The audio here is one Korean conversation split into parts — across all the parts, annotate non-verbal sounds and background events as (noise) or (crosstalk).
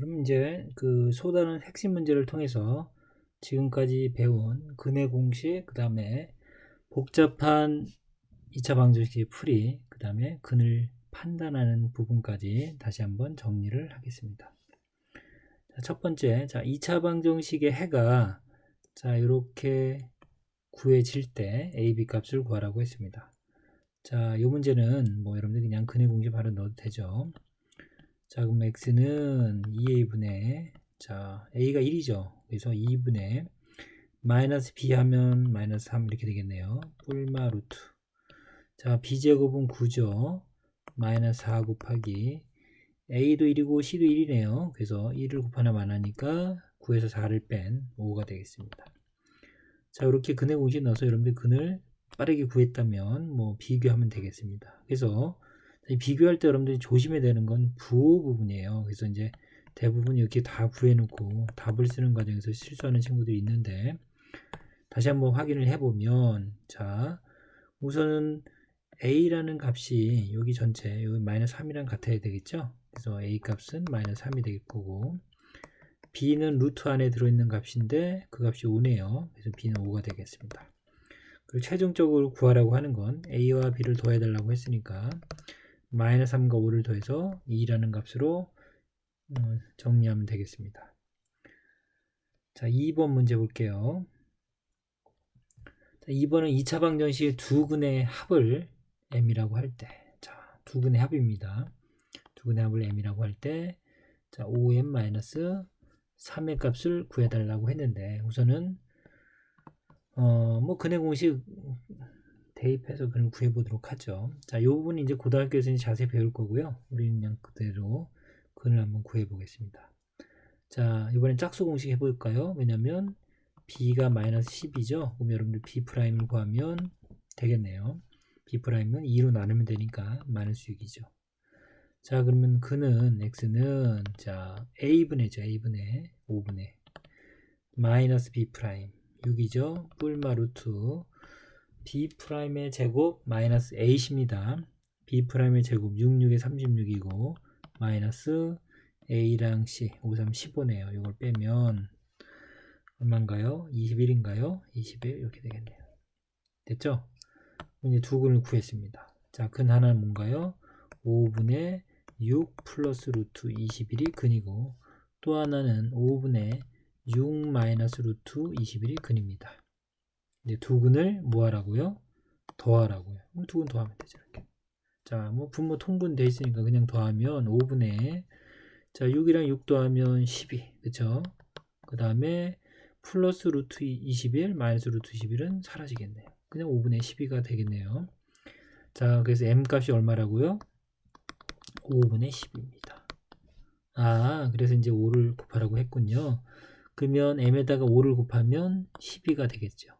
그럼 이제 그 소다는 핵심 문제를 통해서 지금까지 배운 근해 공식, 그 다음에 복잡한 2차 방정식의 풀이, 그 다음에 근을 판단하는 부분까지 다시 한번 정리를 하겠습니다. 자, 첫 번째, 자, 2차 방정식의 해가 자, 이렇게 구해질 때 a, b 값을 구하라고 했습니다. 자, 이 문제는 뭐 여러분들 그냥 근해 공식 바로 넣어도 되죠. 자, 그럼 x는 2a분의 자, a가 1이죠. 그래서 2분의 마이너스 b 하면 마이너스 3 이렇게 되겠네요. 뿔마 루트. 자, b제곱은 9죠. 마이너스 4 곱하기 a도 1이고 c도 1이네요. 그래서 1을 곱하나 안 하니까 9에서 4를 뺀 5가 되겠습니다. 자, 이렇게 근의 공식 넣어서 여러분들 근을 빠르게 구했다면 뭐 비교하면 되겠습니다. 그래서 비교할 때 여러분들이 조심해야 되는 건 부호 부분이에요. 그래서 이제 대부분 이렇게 다 구해놓고 답을 쓰는 과정에서 실수하는 친구들이 있는데 다시 한번 확인을 해보면 자 우선은 a라는 값이 여기 전체 여기 마이너스 3이랑 같아야 되겠죠? 그래서 a 값은 마이너스 3이 될 거고 b는 루트 안에 들어있는 값인데 그 값이 5네요. 그래서 b는 5가 되겠습니다. 그리고 최종적으로 구하라고 하는 건 a와 b를 더해달라고 했으니까 마이너스 3과 5를 더해서 2라는 값으로 어, 정리하면 되겠습니다. 자, 2번 문제 볼게요. 자, 2번은 2차 방정식의 두 근의 합을 m이라고 할 때, 자, 두 근의 합입니다. 두 근의 합을 m이라고 할 때, 자, 5m-3의 값을 구해달라고 했는데, 우선은, 어, 뭐, 근의 공식 대입해서 그걸 구해보도록 하죠. 자, 이 부분은 이제 고등학교에서 자세히 배울 거고요. 우리는 그냥 그대로 그걸 한번 구해 보겠습니다. 자, 이번엔 짝수 공식 해볼까요? 왜냐면 b가 마이너스 10이죠. 그럼 여러분들 b'을 구하면 되겠네요. b'은 2로 나누면 되니까 마이너스 6이죠. 자, 그러면 그는 x는 자 a분의죠. a분의 5분의 마이너스 b' 6이죠. 뿔마 루트 b'의 제곱 마이너스 a입니다. b'의 제곱 66에 36이고 마이너스 A랑 C 5, 3, 15네요. 이걸 빼면 얼마인가요? 21인가요? 21 이렇게 되겠네요. 됐죠? 이제 두 근을 구했습니다. 자, 근 하나는 뭔가요? 5분의 6 플러스 루트 21이 근이고 또 하나는 5분의 6 마이너스 루트 21이 근입니다. 이제 두 근을 뭐 하라고요? 더하라고요. 두근 더하면 되죠. 이렇게. 자, 뭐 분모 통분 돼 있으니까 그냥 더하면 5분의 자, 6이랑 6 더하면 12. 그쵸? 그 다음에 플러스 루트 21 마이너스 루트 21은 사라지겠네요. 그냥 5분의 12가 되겠네요. 자, 그래서 m 값이 얼마라고요? 5분의 10입니다. 아, 그래서 이제 5를 곱하라고 했군요. 그러면 m에다가 5를 곱하면 12가 되겠죠.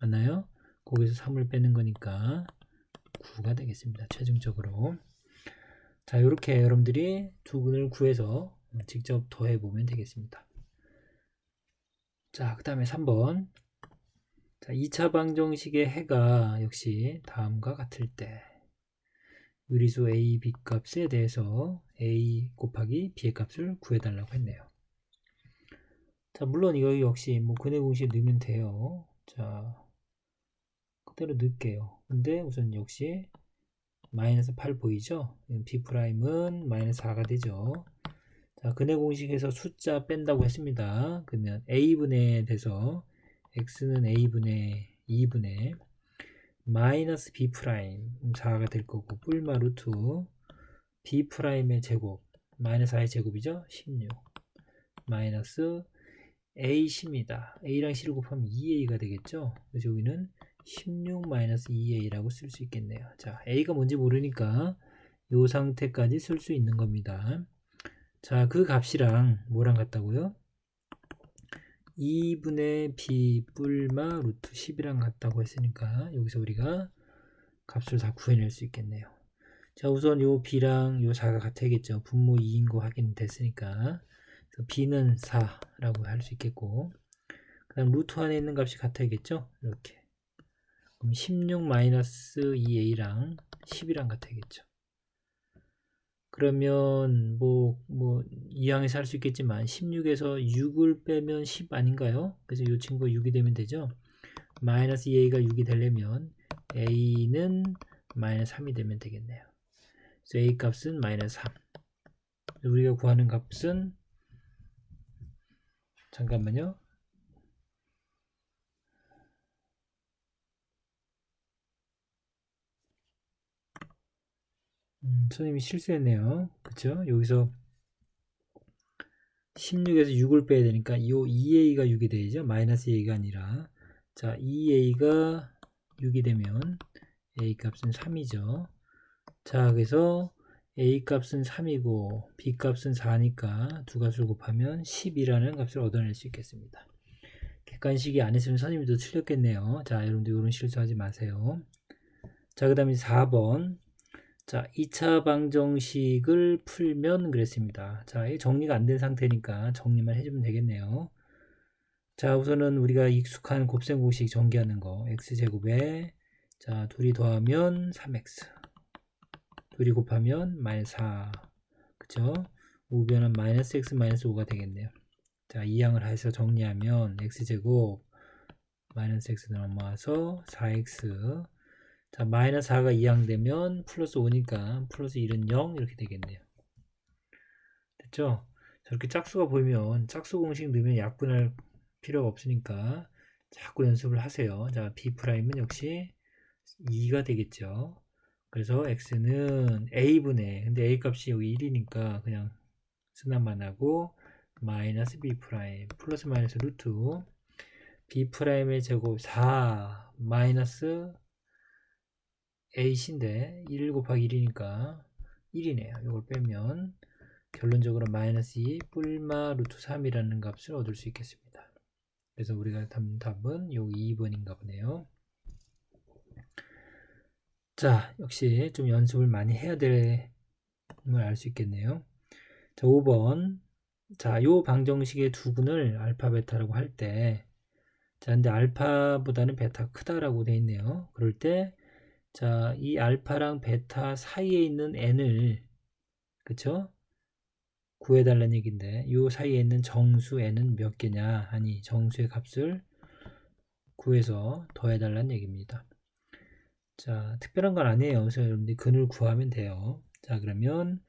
맞나요? 거기서 3을 빼는 거니까 9가 되겠습니다. 최종적으로. 자, 이렇게 여러분들이 두 근을 구해서 직접 더해 보면 되겠습니다. 자, 그 다음에 3번. 자, 2차 방정식의 해가 역시 다음과 같을 때 유리수 a, b 값에 대해서 a 곱하기 b의 값을 구해달라고 했네요. 자, 물론 이거 역시 뭐 근해 공식 넣으면 돼요. 자, 그대로 넣을게요. 근데 우선 역시 마이너스 8 보이죠? B'은 마이너스 4가 되죠. 자, 근해 공식에서 숫자 뺀다고 했습니다. 그러면 A분의 돼서 X는 A분의 2분의 마이너스 B' 4가 될 거고 뿔마 루트 B'의 제곱 마이너스 4의 제곱이죠? 16 마이너스 A C입니다. A랑 C를 곱하면 2A가 되겠죠? 그래서 여기는 16-2a라고 쓸 수 있겠네요. 자, a가 뭔지 모르니까 이 상태까지 쓸 수 있는 겁니다. 자, 그 값이랑 뭐랑 같다고요? 2분의 b 뿔마 루트 10이랑 같다고 했으니까 여기서 우리가 값을 다 구해낼 수 있겠네요. 자, 우선 요 b랑 요 4가 같아야겠죠. 분모 2인 거 확인됐으니까. b는 4라고 할 수 있겠고 그 다음 루트 안에 있는 값이 같아야겠죠. 이렇게 그럼 16-2a랑 10이랑 같아야겠죠. 그러면 뭐, 뭐 이항에서 할 수 있겠지만 16에서 6을 빼면 10 아닌가요? 그래서 이 친구가 6이 되면 되죠. 마이너스 2a가 6이 되려면 a는 마이너스 3이 되면 되겠네요. 그래서 a 값은 마이너스 3. 우리가 구하는 값은 잠깐만요. 음, 선생님이 실수했네요. 그쵸? 여기서 16에서 6을 빼야 되니까 이 2a가 6이 되죠. 마이너스 a가 아니라 자 2a가 6이 되면 a 값은 3이죠. 자 그래서 a 값은 3이고 b 값은 4니까 두 값을 곱하면 10이라는 값을 얻어낼 수 있겠습니다. 객관식이 안 했으면 선생님도 틀렸겠네요. 자 여러분들 이런 실수하지 마세요. 자 그 다음에 4번 자, 2차 방정식을 풀면 그랬습니다. 자, 이 정리가 안 된 상태니까 정리만 해주면 되겠네요. 자, 우선은 우리가 익숙한 곱셈 공식 전개하는 거. x제곱에 자, 둘이 더하면 3x. 둘이 곱하면 마이너스 4. 그쵸? 우변은 마이너스 x 마이너스 5가 되겠네요. 자, 이항을 해서 정리하면 x제곱 마이너스 x 넘어와서 4x 자, 마이너스 4가 2항 되면 플러스 5니까 플러스 1은 0 이렇게 되겠네요. 됐죠? 저렇게 짝수가 보이면 짝수 공식 넣으면 약분할 필요가 없으니까 자꾸 연습을 하세요. 자, B'은 역시 2가 되겠죠. 그래서 X는 A분의, 근데 A 값이 여기 1이니까 그냥 쓰나만 하고 마이너스 B 플러스 마이너스 루트 B'의 제곱 4 마이너스 8인데 1 곱하기 1이니까 1이네요. 이걸 빼면 결론적으로 마이너스 2 뿔마 루트 3이라는 값을 얻을 수 있겠습니다. 그래서 우리가 답은, 요 2번인가 보네요. 자, 역시 좀 연습을 많이 해야 될 걸 알 수 있겠네요. 자, 5번. 자, 요 방정식의 두근을 알파 베타라고 할 때, 자, 근데 알파보다는 베타 크다라고 돼 있네요. 그럴 때, 자, 이 알파랑 베타 사이에 있는 n을 그쵸? 구해달라는 얘기인데 이 사이에 있는 정수 n은 몇 개냐 아니 정수의 값을 구해서 더해달라는 얘기입니다. 자 특별한 건 아니에요. 그래서 여러분들이 근을 구하면 돼요. 자 그러면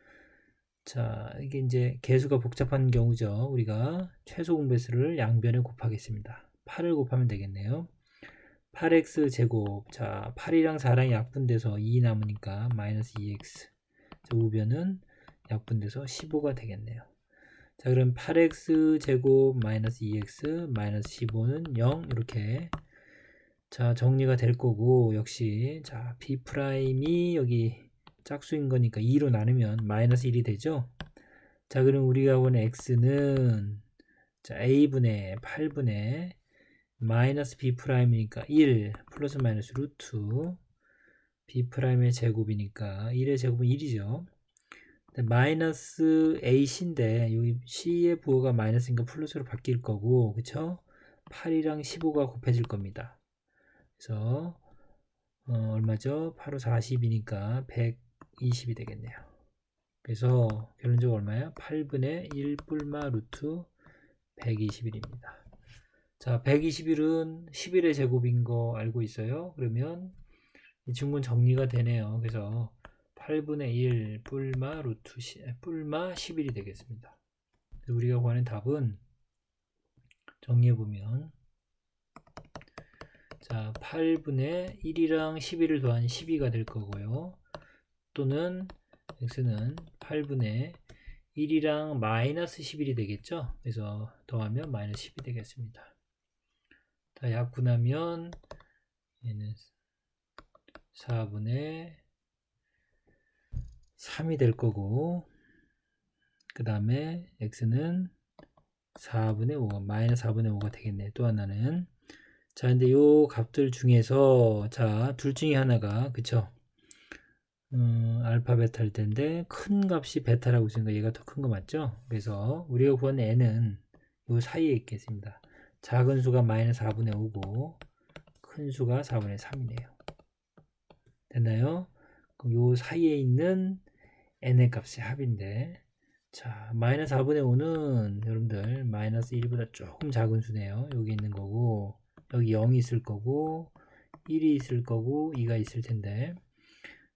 자 이게 이제 개수가 복잡한 경우죠. 우리가 최소 공배수를 양변에 곱하겠습니다. 8을 곱하면 되겠네요. 8x 제곱. 자 8이랑 4랑 약분돼서 2 남으니까 마이너스 2x 자, 우변은 약분돼서 15가 되겠네요. 자 그럼 8x 제곱 마이너스 2x 마이너스 15는 0 이렇게. 자 정리가 될 거고 역시. 자 b 프라임이 여기 짝수인 거니까 2로 나누면 마이너스 1이 되죠? 자 그럼 우리가 보는 x는 자 a분의 8분의 마이너스 b 프라임이니까 1 플러스 마이너스 루트 b 프라임의 제곱이니까 1의 제곱은 1이죠. 마이너스 a인데 여기 c의 부호가 마이너스니까 플러스로 바뀔 거고 그쵸? 8이랑 15가 곱해질 겁니다. 그래서 어, 얼마죠? 8호 40이니까 120이 되겠네요. 그래서 결론적으로 얼마야? 8분의 1 뿔마 루트 121입니다. 자, 121은 11의 제곱인 거 알고 있어요? 그러면 이 증분 정리가 되네요. 그래서 8분의 1 뿔마 루트 뿔마 11이 되겠습니다. 우리가 구하는 답은 정리해 보면 자, 8분의 1이랑 11을 더한 12가 될 거고요. 또는 x는 8분의 1이랑 마이너스 11이 되겠죠. 그래서 더하면 마이너스 10이 되겠습니다. 자, 약분하면 얘는 4분의 3이 될 거고 그 다음에 x는 4분의 5가 마이너스 4분의 5가 되겠네. 또 하나는. 자 근데 요 값들 중에서 자 둘 중에 하나가 그쵸? 음, 알파 베타일 텐데 큰 값이 베타라고 있으니까 얘가 더 큰 거 맞죠? 그래서 우리가 구한 n은 요 사이에 있겠습니다 작은 수가 마이너스 4분의 5고 큰 수가 4분의 3이네요. 됐나요? 그럼 요 사이에 있는 n의 값의 합인데 자, 마이너스 4분의 5는 여러분들 마이너스 1보다 조금 작은 수네요. 여기 있는 거고 여기 0이 있을 거고 1이 있을 거고 2가 있을 텐데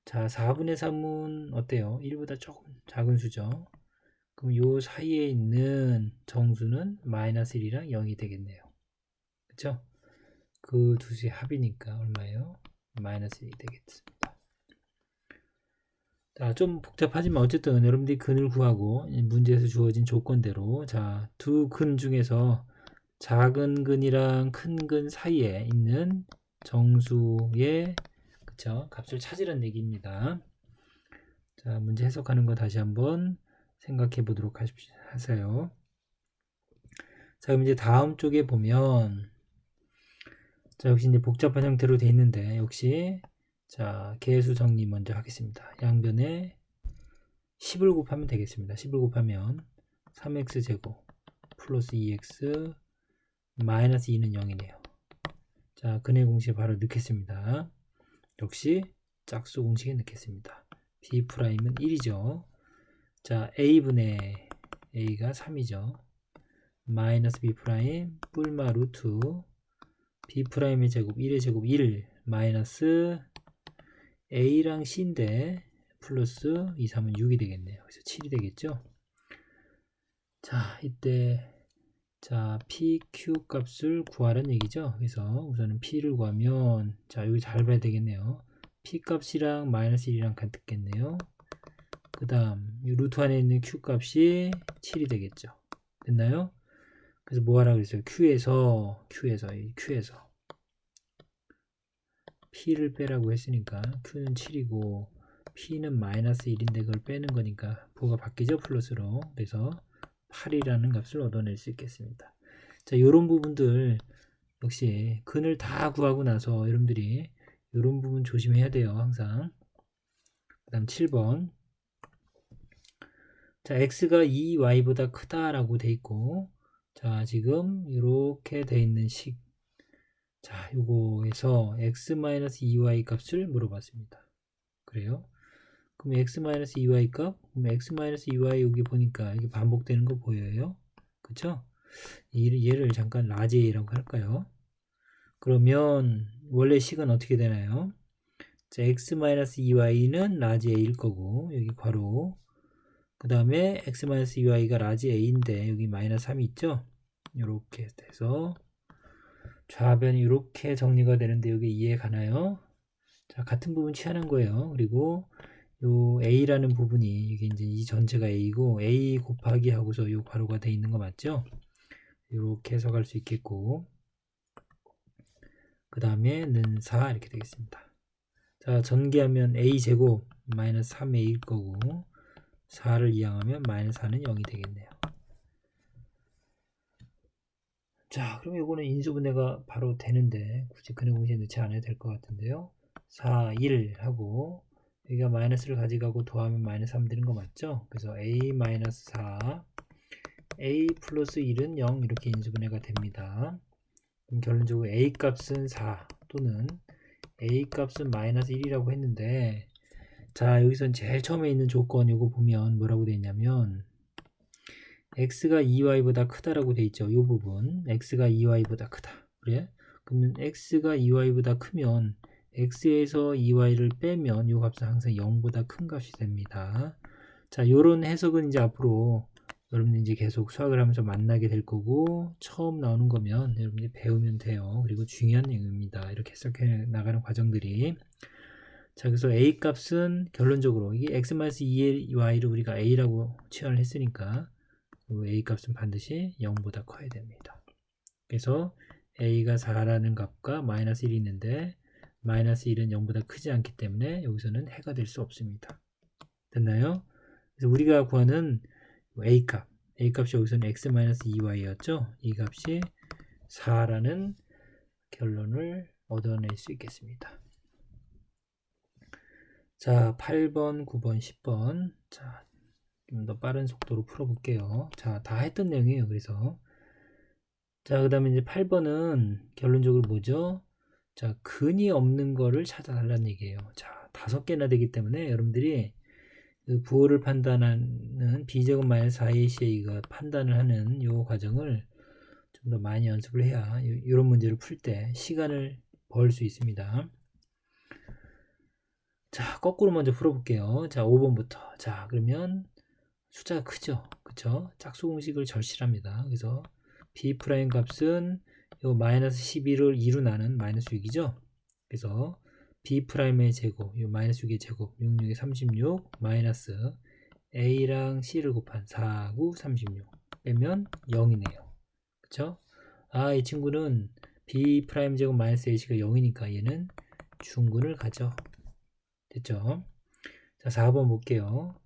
자, 4분의 3은 어때요? 1보다 조금 작은 수죠. 그럼 요 사이에 있는 정수는 마이너스 1이랑 0이 되겠네요. 그쵸? 그 두 수의 합이니까 얼마예요? 마이너스 1이 되겠습니다. 자, 좀 복잡하지만 어쨌든 여러분들이 근을 구하고 문제에서 주어진 조건대로 자, 두 근 중에서 작은 근이랑 큰 근 사이에 있는 정수의 그쵸? 값을 찾으라는 얘기입니다. 자, 문제 해석하는 거 다시 한번 생각해 보도록. 하세요. 자, 그럼 이제 다음 쪽에 보면 자, 역시 이제 복잡한 형태로 돼 있는데 역시 자, 개수 정리 먼저 하겠습니다. 양변에 10을 곱하면 되겠습니다. 10을 곱하면 3x 제곱 플러스 2x 마이너스 2는 0이네요. 자, 근의 공식에 바로 넣겠습니다. 역시 짝수 공식에 넣겠습니다. b'은 1이죠. 자, a분의 a가 3이죠. 마이너스 b' 뿔마 루트 b'의 제곱 1의 제곱 1 마이너스 a랑 c인데 플러스 2, 3은 6이 되겠네요. 그래서 7이 되겠죠. 자, 이때 자, PQ 값을 구하라는 얘기죠. 그래서 우선은 P를 구하면 자, 여기 잘 봐야 되겠네요. P 값이랑 마이너스 1이랑 같겠네요. 그 다음 이 루트 안에 있는 Q 값이 7이 되겠죠. 됐나요? 그래서 뭐 하라 그랬어요? Q에서 Q에서 이 Q에서 P를 빼라고 했으니까 Q는 7이고 P는 마이너스 1인데 그걸 빼는 거니까 부가 바뀌죠 플러스로 그래서 8이라는 값을 얻어낼 수 있겠습니다. 자, 이런 부분들 역시 근을 다 구하고 나서 여러분들이 이런 부분 조심해야 돼요. 항상. 그 다음 7번. 자, x가 2y보다 크다라고 돼 있고 자, 지금 이렇게 돼 있는 식. 자, 요거에서 x-2y 값을 물어봤습니다. 그래요? 그럼 x-2y 값, 그럼 x-2y 여기 보니까 이게 반복되는 거 보여요? 그쵸? 얘를 잠깐 라지 A라고 할까요? 그러면 원래 식은 어떻게 되나요? 자, x-2y는 라지 A일 거고 여기 괄호 그 다음에 x-2y가 라지 A인데 여기 마이너스 3이 있죠? 이렇게 돼서 좌변이 이렇게 정리가 되는데 여기 이해 가나요? 자, 같은 부분 취하는 거예요. 그리고 요 A라는 부분이 이게 이제 이 전체가 A고 A 곱하기 하고서 요 괄호가 돼 있는 거 맞죠? 이렇게 해석할 수 있겠고 그 다음에 는 4 이렇게 되겠습니다. 자 전개하면 A 제곱 마이너스 3A일 거고 4를 이항하면 마이너스 4는 0이 되겠네요. 자 그럼 이거는 인수분해가 바로 되는데 굳이 근의 공시에 넣지 않아도 될 것 같은데요. 4, 1 하고 여기가 마이너스를 가져가고 더하면 마이너스 3 되는 거 맞죠? 그래서 a 마이너스 4 a 플러스 1은 0 이렇게 인수분해가 됩니다. 그럼 결론적으로 a 값은 4 또는 a 값은 마이너스 1이라고 했는데 자 여기선 제일 처음에 있는 조건 이거 보면 뭐라고 되어 있냐면 x가 2y보다 크다라고 되어 있죠. 이 부분 x가 2y보다 크다. 그래? 그러면 x가 2y보다 크면 x에서 2y를 빼면 이 값은 항상 0보다 큰 값이 됩니다. 자, 요런 해석은 이제 앞으로 여러분들 이제 계속 수학을 하면서 만나게 될 거고 처음 나오는 거면 여러분들이 배우면 돼요. 그리고 중요한 내용입니다. 이렇게 해석해 나가는 과정들이 자, 그래서 a 값은 결론적으로 이게 x-2y를 우리가 a라고 취현을 했으니까 a 값은 반드시 0보다 커야 됩니다. 그래서 a가 4라는 값과 마이너스 1이 있는데 마이너스 1은 0보다 크지 않기 때문에 여기서는 해가 될 수 없습니다. 됐나요? 그래서 우리가 구하는 a값, a값이 여기서는 x-2y였죠? 이 값이 4라는 결론을 얻어낼 수 있겠습니다. 자, 8번, 9번, 10번. 자, 좀 더 빠른 속도로 풀어볼게요. 자, 다 했던 내용이에요. 그래서. 자, 그 다음에 이제 8번은 결론적으로 뭐죠? 자, 근이 없는 거를 찾아달라는 얘기예요. 자, 다섯 개나 되기 때문에 여러분들이 그 부호를 판단하는 b제곱 마이너스 4ac가 판단을 하는 요 과정을 좀 더 많이 연습을 해야 이런 문제를 풀 때 시간을 벌 수 있습니다. 자, 거꾸로 먼저 풀어볼게요. 자, 5번부터. 자, 그러면 숫자가 크죠? 그쵸? 짝수 공식을 절실합니다. 그래서 b 프라임 값은 요 마이너스 11을 2로 나눈 마이너스 6이죠? 그래서 b 프라임의 제곱, 요 마이너스 6의 제곱, 6, 6에 36, 마이너스 a랑 c를 곱한 4, 9, 36 빼면 0이네요. 그쵸? 아, 이 친구는 b 프라임 제곱 마이너스 ac가 0이니까 얘는 중근을 가져. 됐죠? 자, 4번 볼게요.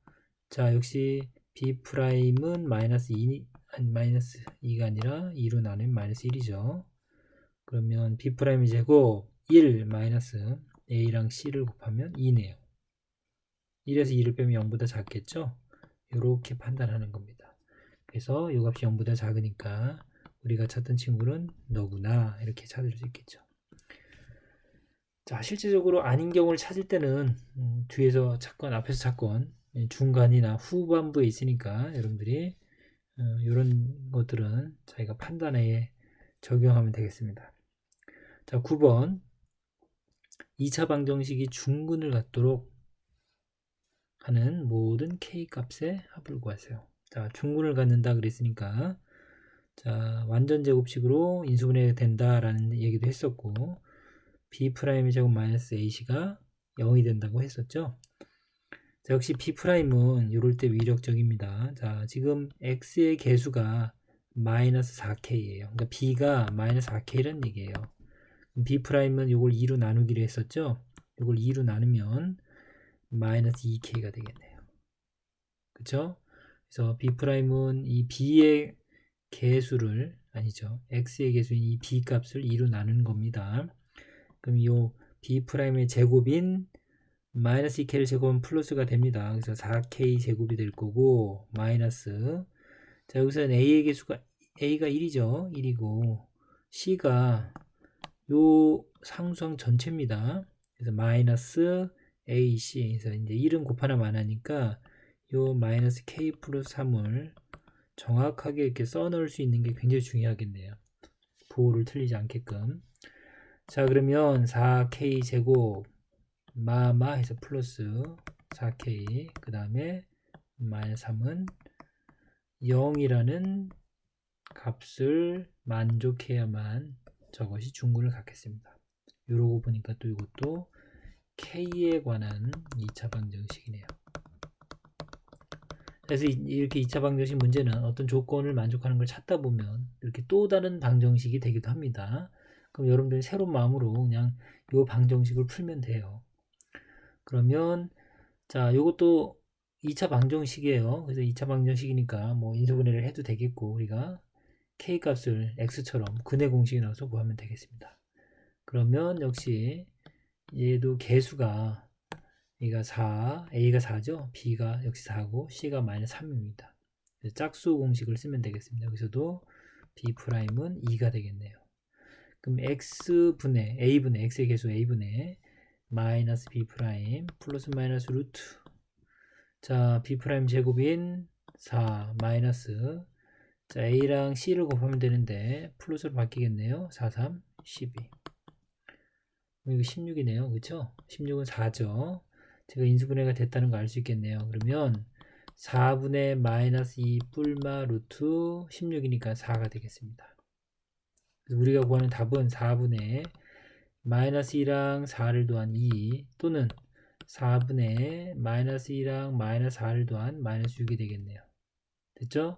자, 역시 b 프라임은 마이너스 2, 아니, 마이너스 2가 아니라 2로 나누면 마이너스 1이죠. 그러면 b 프라임의 제곱 1 마이너스 a랑 c를 곱하면 2네요. 1에서 2를 빼면 0보다 작겠죠? 이렇게 판단하는 겁니다. 그래서 이 값이 0보다 작으니까 우리가 찾던 친구는 너구나 이렇게 찾을 수 있겠죠. 자, 실제적으로 아닌 경우를 찾을 때는 음, 뒤에서 찾건 앞에서 찾건 중간이나 후반부에 있으니까 여러분들이 어, 이런 것들은 자기가 판단에 적용하면 되겠습니다. 자, 9번 2차 방정식이 중근을 갖도록 하는 모든 k 값의 합을 구하세요. 자, 중근을 갖는다 그랬으니까 자, 완전 제곱식으로 인수분해가 된다라는 얘기도 했었고 b 프라임의 제곱 마이너스 ac가 0이 된다고 했었죠. 자, 역시 b 프라임은 이럴 때 위력적입니다. 자, 지금 x의 개수가 마이너스 4k예요. 그러니까 b가 마이너스 4k라는 얘기예요. b 프라임은 이걸 2로 나누기로 했었죠. 이걸 2로 나누면 마이너스 2k가 되겠네요. 그쵸? 그래서 b 프라임은 이 b의 개수를 아니죠. x의 개수인 이 b 값을 2로 나누는 겁니다. 그럼 이 b 프라임의 제곱인 마이너스 2k를 제곱하면 플러스가 됩니다. 그래서 4k 제곱이 될 거고 마이너스 자 여기서는 a의 개수가 a가 1이죠. 1이고 c가 요 상수항 전체입니다. 그래서 마이너스 ac 그래서 이제 1은 곱하나 안 하니까 요 마이너스 k 플러스 3을 정확하게 이렇게 써 넣을 수 있는 게 굉장히 중요하겠네요. 부호를 틀리지 않게끔. 자, 그러면 4k 제곱 마마 해서 플러스 4k 그 다음에 마이너스 3은 0이라는 값을 만족해야만 저것이 중근을 갖겠습니다. 이러고 보니까 또 이것도 k에 관한 2차 방정식이네요. 그래서 이렇게 2차 방정식 문제는 어떤 조건을 만족하는 걸 찾다 보면 이렇게 또 다른 방정식이 되기도 합니다. 그럼 여러분들이 새로운 마음으로 그냥 이 방정식을 풀면 돼요. 그러면 자, 이것도 2차 방정식이에요. 그래서 2차 방정식이니까 뭐 인수분해를 해도 되겠고 우리가 k 값을 x처럼 근의 공식에 넣어서 구하면 되겠습니다. 그러면 역시 얘도 개수가 A가 4, A가 4죠. B가 역시 4고 C가 마이너스 3입니다. 짝수 공식을 쓰면 되겠습니다. 여기서도 B'은 2가 되겠네요. 그럼 X분의 A분의 X의 개수 A분의 마이너스 B 프라임 플러스 마이너스 루트. 자 B 프라임 제곱인 4 마이너스. 자 A랑 C를 곱하면 되는데 플러스로 바뀌겠네요. 4, 3, 12 이거 16이네요. 그쵸? 16은 4죠. 제가 인수분해가 됐다는 거 알 수 있겠네요. 그러면 4분의 마이너스 2 뿔마 루트 16이니까 4가 되겠습니다. 우리가 구하는 답은 4분의 마이너스 2랑 4를 더한 2 또는 4분의 마이너스 2랑 마이너스 4를 더한 마이너스 6이 되겠네요. 됐죠?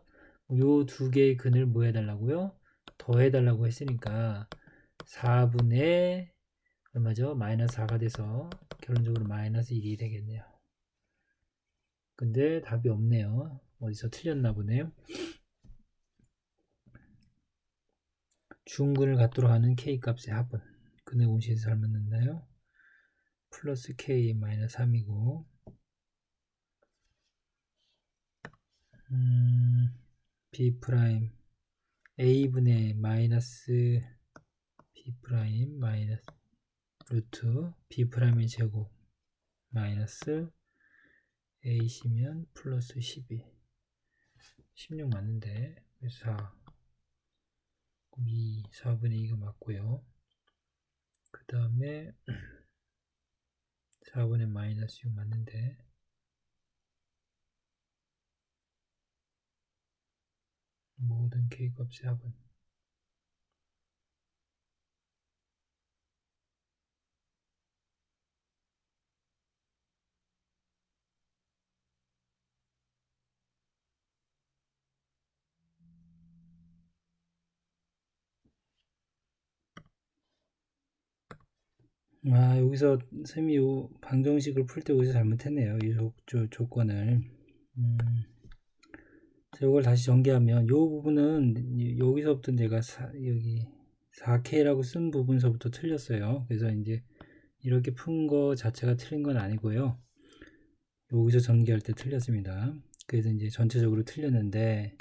요 두 개의 근을 뭐 해달라고요? 더해달라고 했으니까 4분의 얼마죠? 마이너스 4가 돼서 결론적으로 마이너스 1이 되겠네요. 근데 답이 없네요. 어디서 틀렸나 보네요. 중근을 갖도록 하는 k 값의 합은 근의 공식에서 넣나요? 플러스 k 마이너스 3이고 음, b 프라임 a분의 마이너스 b 프라임 마이너스 루트 b 프라임의 제곱 마이너스 A시면 플러스 12 16 맞는데 4 2 4분의 2가 맞고요. 그 다음에 (clears throat) 4분의 마이너스 6 맞는데. 모든 K값의 합은 아 여기서 쌤이 요 방정식을 풀 때 여기서 잘못했네요 이 조, 조, 조건을. 음, 자, 이걸 다시 전개하면 요 부분은 여기서부터 내가 사, 여기 4K라고 쓴 부분서부터 틀렸어요. 그래서 이제 이렇게 푼 거 자체가 틀린 건 아니고요. 여기서 전개할 때 틀렸습니다. 그래서 이제 전체적으로 틀렸는데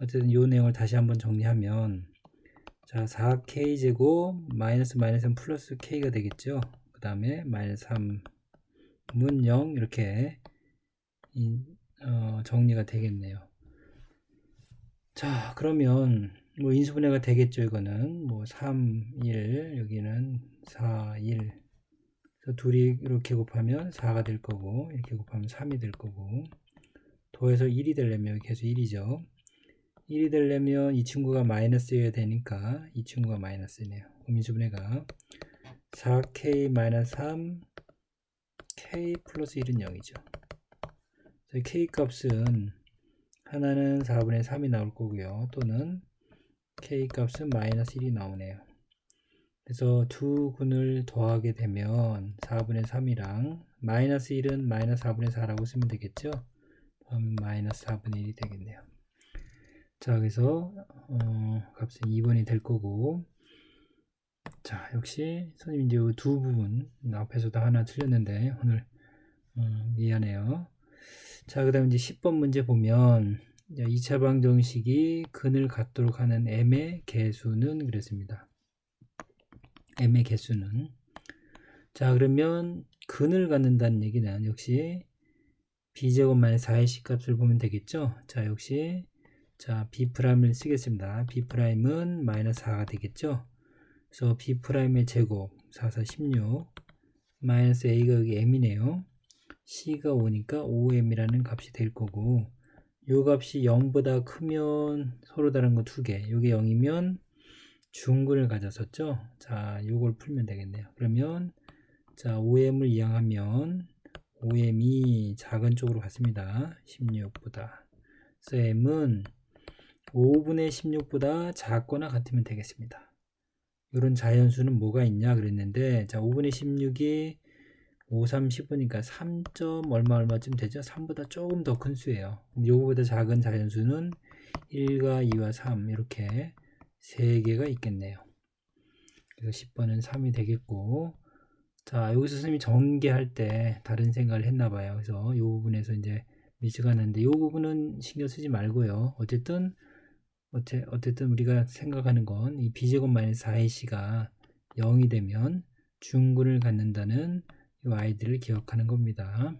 어쨌든 이 내용을 다시 한번 정리하면 자 4k 제곱 마이너스 마이너스 플러스 k가 되겠죠? 그 다음에 마이너스 3문 0 이렇게 이, 어, 정리가 되겠네요. 자 그러면 뭐 인수분해가 되겠죠 이거는? 뭐 3, 1 여기는 4, 1 그래서 둘이 이렇게 곱하면 4가 될 거고 이렇게 곱하면 3이 될 거고. 도에서 1이 되려면 계속 1이죠 1이 되려면 이 친구가 마이너스여야 되니까 이 친구가 마이너스네요. 음인수분해가 4k 마이너스 3 k 플러스 1은 0이죠. 저희 k 값은 하나는 4분의 3이 나올 거고요. 또는 k 값은 마이너스 1이 나오네요. 그래서 두 군을 더하게 되면 4분의 3이랑 마이너스 1은 마이너스 4분의 4라고 쓰면 되겠죠. 그럼 마이너스 4분의 1이 되겠네요. 자, 그래서 어, 값은 2번이 될 거고 자, 역시 선생님 이제 두 부분 앞에서도 하나 틀렸는데 오늘 음, 미안해요. 자, 그 다음 이제 10번 문제 보면 2차 방정식이 근을 갖도록 하는 m의 개수는 그랬습니다. m의 개수는 자, 그러면 근을 갖는다는 얘기는 역시 b제곱 마이너스 4의 C값을 보면 되겠죠. 자, 역시 자, B'을 쓰겠습니다. B'은 마이너스 4가 되겠죠? 그래서 B'의 제곱, 4, 4, 16, 마이너스 A가 여기 M이네요. C가 5니까 5M이라는 값이 될 거고, 요 값이 0보다 크면 서로 다른 거 두 개, 요게 0이면 중근을 가졌었죠? 자, 요걸 풀면 되겠네요. 그러면, 자, 5M을 이항하면, 5M이 작은 쪽으로 갔습니다. 16보다. 그래서 M은 5분의 16보다 작거나 같으면 되겠습니다. 이런 자연수는 뭐가 있냐 그랬는데 자 5분의 16이 5, 3, 10이니까 3. 얼마 얼마쯤 되죠? 3보다 조금 더 큰 수예요. 요거보다 작은 자연수는 1과 2와 3 이렇게 3개가 있겠네요. 그래서 10번은 3이 되겠고 자 여기서 선생님이 전개할 때 다른 생각을 했나 봐요. 그래서 이 부분에서 이제 미스가 났는데 이 부분은 신경 쓰지 말고요. 어쨌든 어째, 어쨌든 우리가 생각하는 건 이 b제곱 마이너스 4ac가 0이 되면 중근을 갖는다는 이 아이들을 기억하는 겁니다.